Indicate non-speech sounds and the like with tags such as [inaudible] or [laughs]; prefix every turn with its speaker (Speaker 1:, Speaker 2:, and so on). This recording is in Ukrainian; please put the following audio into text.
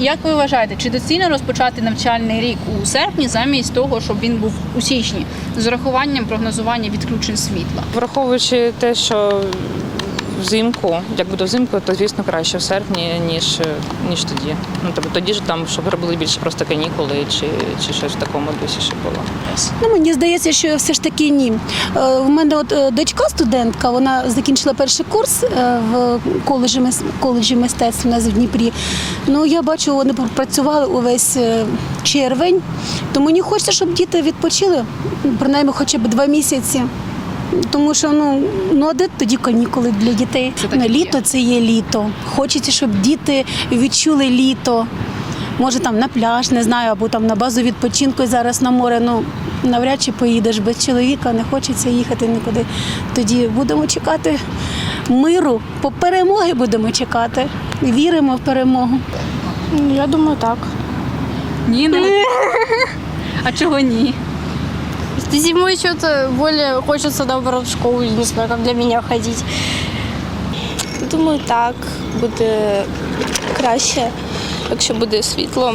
Speaker 1: Як ви вважаєте, чи доцільно розпочати навчальний рік у серпні замість того, щоб він був у січні, з урахуванням прогнозування відключень світла?
Speaker 2: Враховуючи те, що взимку, як буде взимку, то звісно краще в серпні, ніж, ніж тоді. Ну тобто тоді ж там, щоб робили більше просто канікули чи, чи щось в такому дусі ще було.
Speaker 3: Ну, мені здається, що все ж таки ні. Е, У мене от е, дочка студентка, вона закінчила перший курс е, в коледжі, коледжі мистецтв у нас в Дніпрі. Ну, я бачу, вони працювали увесь е, червень, то мені хочеться, щоб діти відпочили, принаймні хоча б два місяці. Тому що ну, ну а де тоді канікули для дітей?
Speaker 1: Це
Speaker 3: ну,
Speaker 1: і є.
Speaker 3: літо це є літо. Хочеться, щоб діти відчули літо. Може там на пляж, не знаю, або там на базу відпочинку і зараз на море. Ну навряд чи поїдеш без чоловіка, не хочеться їхати нікуди. Тоді будемо чекати миру, по перемоги будемо чекати. Віримо в перемогу.
Speaker 4: Я думаю, так.
Speaker 1: Ні, не [laughs] а чого ні?
Speaker 4: Зимой что-то более хочется, наоборот, в школу, не знаю, как для меня ходить.
Speaker 5: Думаю, так буде краще, якщо буде світло.